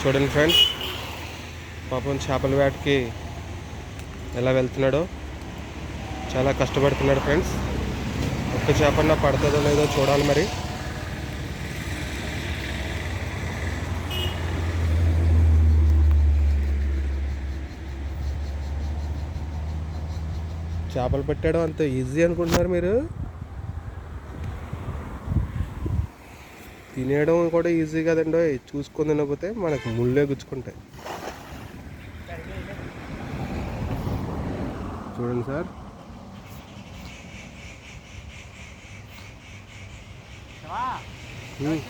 చూడండి ఫ్రెండ్స్ పాపం చేపల వేటకి ఎలా వెళ్తున్నాడో. చాలా కష్టపడుతున్నాడు ఫ్రెండ్స్ ఒక్క చేపన్నా పడుతుందో లేదో చూడాలి మరి. చేపలు పెట్టడం అంత ఈజీ అనుకుంటున్నారు మీరు? తినేయడం కూడా ఈజీ కదండి చూసుకొని తినకపోతే మనకు ముళ్ళే గుచ్చుకుంటాయి. చూడండి సార్. ఉమ్.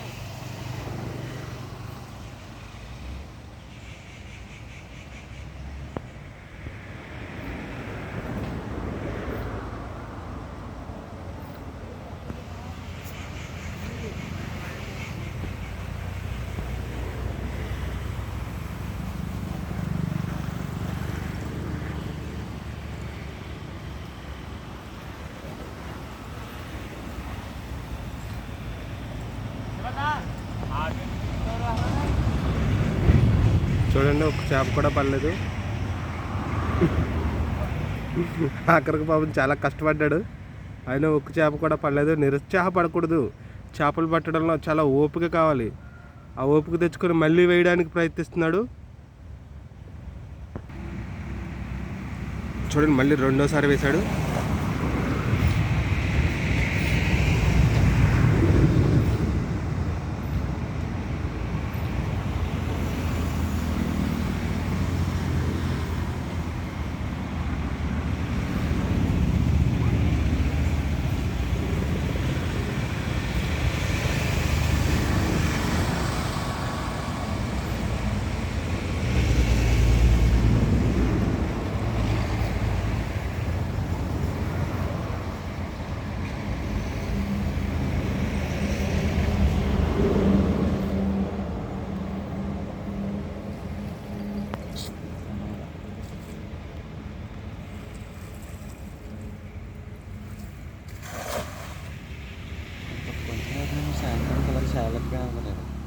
చూడండి ఒక చేప కూడా పడలేదు. ఆఖరికి పాపం చాలా కష్టపడ్డాడు. ఆయన ఒక్క చేప కూడా పడలేదు. నిరుత్సాహపడకూడదు చేపలు పట్టడంలో చాలా ఓపిక కావాలి. ఆ ఓపిక తెచ్చుకొని మళ్ళీ వేయడానికి ప్రయత్నిస్తున్నాడు. చూడండి మళ్ళీ రెండోసారి వేశాడు. แชร์ให้กำลังแชร์และกล้ามาหน่อย